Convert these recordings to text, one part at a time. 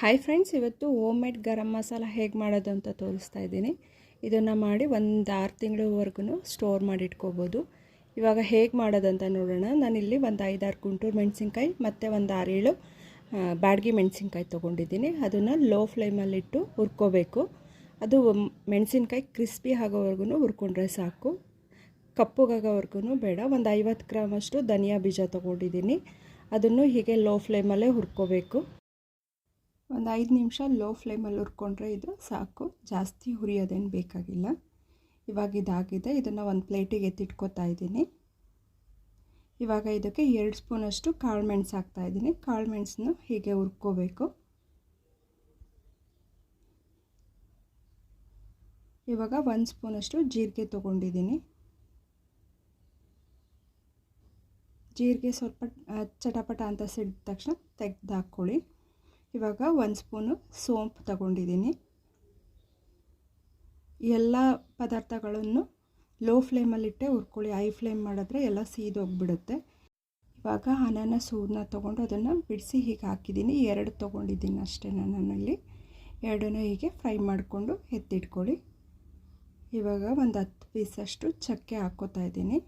Hi friends ಇವತ್ತು home made garam masala ಹೇಗೆ ಮಾಡೋದು ಅಂತ ತೋರಿಸ್ತಾ ಇದ್ದೀನಿ. ಇದನ್ನು ಮಾಡಿ ಒಂದು ಆರು ತಿಂಗಳವರೆಗೂ ಸ್ಟೋರ್ ಮಾಡಿ ಇಟ್ಕೋಬೋದು ಇವಾಗ ಹೇಗೆ ಮಾಡೋದಂತ ನೋಡೋಣ. ನಾನಿಲ್ಲಿ ಒಂದು ಐದಾರು ಗುಂಟೂರು ಮೆಣಸಿನ್ಕಾಯಿ ಮತ್ತು ಒಂದು ಆರೇಳು ಬ್ಯಾಡ್ಗಿ ಮೆಣಸಿನ್ಕಾಯಿ ತೊಗೊಂಡಿದ್ದೀನಿ. ಅದನ್ನು ಲೋ ಫ್ಲೇಮಲ್ಲಿಟ್ಟು ಹುರ್ಕೋಬೇಕು. ಅದು ಮೆಣಸಿನ್ಕಾಯಿ ಕ್ರಿಸ್ಪಿ ಆಗೋವರೆಗೂ ಹುರ್ಕೊಂಡ್ರೆ ಸಾಕು. ಕಪ್ಪುಗಾಗೋವರೆಗೂ ಬೇಡ. ಒಂದು ಐವತ್ತು ಗ್ರಾಮಷ್ಟು ಧನಿಯಾ ಬೀಜ ತೊಗೊಂಡಿದ್ದೀನಿ. ಅದನ್ನು ಹೀಗೆ ಲೋ ಫ್ಲೇಮಲ್ಲೇ ಹುರ್ಕೋಬೇಕು. ಒಂದು ಐದು ನಿಮಿಷ ಲೋ ಫ್ಲೇಮಲ್ಲಿ ಹುರ್ಕೊಂಡ್ರೆ ಇದು ಸಾಕು. ಜಾಸ್ತಿ ಹುರಿಯೋದೇನು ಬೇಕಾಗಿಲ್ಲ. ಇವಾಗ ಇದಾಗಿದೆ. ಇದನ್ನು ಒಂದು ಪ್ಲೇಟಿಗೆ ಎತ್ತಿಟ್ಕೋತಾ ಇದ್ದೀನಿ. ಇವಾಗ ಇದಕ್ಕೆ ಎರಡು ಸ್ಪೂನಷ್ಟು ಕಾಳು ಮೆಣಸು ಹಾಕ್ತಾಯಿದ್ದೀನಿ ಕಾಳು ಮೆಣಸನ್ನು ಹೀಗೆ ಹುರ್ಕೋಬೇಕು. ಇವಾಗ ಒಂದು ಸ್ಪೂನಷ್ಟು ಜೀರಿಗೆ ತೊಗೊಂಡಿದ್ದೀನಿ. ಜೀರಿಗೆ ಸ್ವಲ್ಪ ಚಟಪಟ ಅಂತ ಸಿಡಿದ ತಕ್ಷಣ ತೆಗ್ದು ಹಾಕ್ಕೊಳ್ಳಿ ಇವಾಗ ಒಂದು ಸ್ಪೂನು ಸೋಂಪು ತಗೊಂಡಿದ್ದೀನಿ. ಎಲ್ಲ ಪದಾರ್ಥಗಳನ್ನು ಲೋ ಫ್ಲೇಮಲ್ಲಿಟ್ಟೆ ಹುರ್ಕೊಳ್ಳಿ. ಹೈ ಫ್ಲೇಮ್ ಮಾಡಿದ್ರೆ ಎಲ್ಲ ಸೀದೋಗ್ಬಿಡುತ್ತೆ ಇವಾಗ ಅನಾನಸ್ ಸೂರನ್ನ ತೊಗೊಂಡು ಅದನ್ನು ಬಿಡಿಸಿ ಹೀಗೆ ಹಾಕಿದ್ದೀನಿ. ಎರಡು ತೊಗೊಂಡಿದ್ದೀನಿ ಅಷ್ಟೇ ನಾನಲ್ಲಿ ಎರಡನ್ನೂ ಹೀಗೆ ಫ್ರೈ ಮಾಡಿಕೊಂಡು ಎತ್ತಿಟ್ಕೊಳ್ಳಿ. ಇವಾಗ ಒಂದು ಹತ್ತು ಪೀಸಷ್ಟು ಚಕ್ಕೆ ಹಾಕ್ಕೋತಾ ಇದ್ದೀನಿ.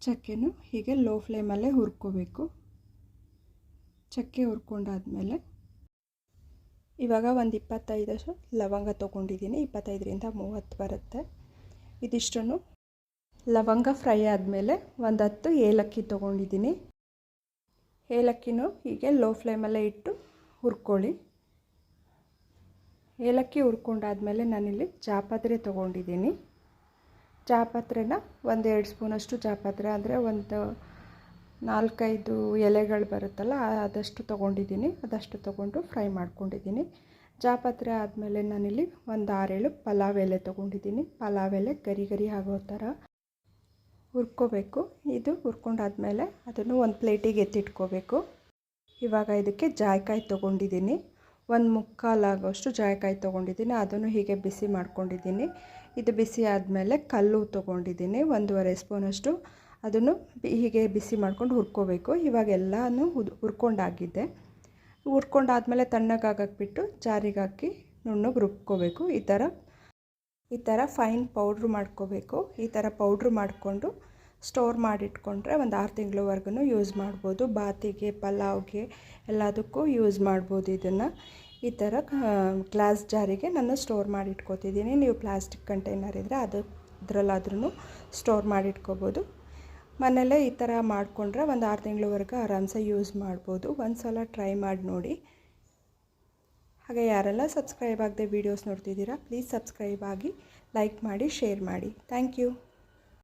ಚಕ್ಕೆನೂ ಹೀಗೆ ಲೋ ಫ್ಲೇಮಲ್ಲೇ ಹುರ್ಕೋಬೇಕು. ಚಕ್ಕೆ ಹುರ್ಕೊಂಡಾದ್ಮೇಲೆ ಇವಾಗ ಒಂದು ಇಪ್ಪತ್ತೈದಷ್ಟು ಲವಂಗ ತೊಗೊಂಡಿದ್ದೀನಿ. ಇಪ್ಪತ್ತೈದರಿಂದ ಮೂವತ್ತು ಬರುತ್ತೆ. ಇದಿಷ್ಟನ್ನು ಲವಂಗ ಫ್ರೈ ಆದಮೇಲೆ ಒಂದು ಹತ್ತು ಏಲಕ್ಕಿ ತೊಗೊಂಡಿದ್ದೀನಿ. ಏಲಕ್ಕಿನೂ ಹೀಗೆ ಲೋ ಫ್ಲೇಮಲ್ಲೇ ಇಟ್ಟು ಹುರ್ಕೊಳ್ಳಿ. ಏಲಕ್ಕಿ ಹುರ್ಕೊಂಡಾದ್ಮೇಲೆ ನಾನಿಲ್ಲಿ ಜಾಪತ್ರೆ ತೊಗೊಂಡಿದ್ದೀನಿ. ಜಾಪತ್ರೆನ ಒಂದು ಎರಡು ಸ್ಪೂನಷ್ಟು ಜಾಪತ್ರೆ ಅಂದರೆ ಒಂದು ನಾಲ್ಕೈದು ಎಲೆಗಳು ಬರುತ್ತಲ್ಲ, ಅದಷ್ಟು ತೊಗೊಂಡಿದ್ದೀನಿ. ಅದಷ್ಟು ತೊಗೊಂಡು ಫ್ರೈ ಮಾಡ್ಕೊಂಡಿದ್ದೀನಿ. ಜಾಪತ್ರೆ ಆದಮೇಲೆ ನಾನಿಲ್ಲಿ ಒಂದು ಆರೇಳು ಪಲಾವ್ ಎಲೆ ತೊಗೊಂಡಿದ್ದೀನಿ. ಪಲಾವ್ ಎಲೆ ಗರಿ ಗರಿ ಆಗೋ ಥರ ಹುರ್ಕೋಬೇಕು. ಇದು ಹುರ್ಕೊಂಡಾದ್ಮೇಲೆ ಅದನ್ನು ಒಂದು ಪ್ಲೇಟಿಗೆ ಎತ್ತಿಟ್ಕೋಬೇಕು. ಇವಾಗ ಇದಕ್ಕೆ ಜಾಯ್ಕಾಯಿ ತೊಗೊಂಡಿದ್ದೀನಿ. ಒಂದು ಮುಕ್ಕಾಲಾಗೋಷ್ಟು ಜಾಯ್ಕಾಯಿ ತೊಗೊಂಡಿದ್ದೀನಿ. ಅದನ್ನು ಹೀಗೆ ಬಿಸಿ ಮಾಡ್ಕೊಂಡಿದ್ದೀನಿ. ಇದು ಬಿಸಿ ಆದಮೇಲೆ ಕಲ್ಲು ತೊಗೊಂಡಿದ್ದೀನಿ. ಒಂದೂವರೆ ಸ್ಪೂನಷ್ಟು ಅದನ್ನು ಹೀಗೆ ಬಿಸಿ ಮಾಡ್ಕೊಂಡು ಹುರ್ಕೋಬೇಕು. ಇವಾಗ ಎಲ್ಲನೂ ಹುದ್ ಹುರ್ಕೊಂಡಾಗಿದೆ. ಹುರ್ಕೊಂಡಾದಮೇಲೆ ತಣ್ಣಗಾಗಕ್ಕೆ ಬಿಟ್ಟು ಜಾರಿಗೆ ಹಾಕಿ ನುಣ್ಣಗೆ ರುಬ್ಕೋಬೇಕು. ಈ ಥರ ಈ ಥರ ಫೈನ್ ಪೌಡ್ರ್ ಮಾಡ್ಕೋಬೇಕು. ಈ ಥರ ಪೌಡ್ರ್ ಮಾಡಿಕೊಂಡು ಸ್ಟೋರ್ ಮಾಡಿಟ್ಕೊಂಡ್ರೆ ಒಂದು ಆರು ತಿಂಗಳವರೆಗೂ ಯೂಸ್ ಮಾಡ್ಬೋದು. ಬಾತಿಗೆ, ಪಲಾವ್ಗೆ ಎಲ್ಲದಕ್ಕೂ ಯೂಸ್ ಮಾಡ್ಬೋದು ಇದನ್ನು. ಈ ಥರ ಗ್ಲಾಸ್ ಜಾರಿಗೆ ನಾನು ಸ್ಟೋರ್ ಮಾಡಿ ಇಟ್ಕೋತಿದ್ದೀನಿ ನೀವು ಪ್ಲಾಸ್ಟಿಕ್ ಕಂಟೈನರ್ ಇದ್ದರೆ ಅದು ಅದರಲ್ಲಾದ್ರೂ ಸ್ಟೋರ್ ಮಾಡಿಟ್ಕೋಬೋದು. ಮನೆಯಲ್ಲೇ ಈ ಥರ ಮಾಡಿಕೊಂಡ್ರೆ ಒಂದು ಆರು ತಿಂಗಳವರೆಗೂ ಆರಾಮ್ಸೆ ಯೂಸ್ ಮಾಡ್ಬೋದು. ಒಂದು ಸಲ ಟ್ರೈ ಮಾಡಿ ನೋಡಿ. ಹಾಗೆ ಯಾರೆಲ್ಲ ಸಬ್ಸ್ಕ್ರೈಬ್ ಆಗದೆ ವೀಡಿಯೋಸ್ ನೋಡ್ತಿದ್ದೀರಾ, ಪ್ಲೀಸ್ ಸಬ್ಸ್ಕ್ರೈಬ್ ಆಗಿ ಲೈಕ್ ಮಾಡಿ, ಶೇರ್ ಮಾಡಿ. Thank you.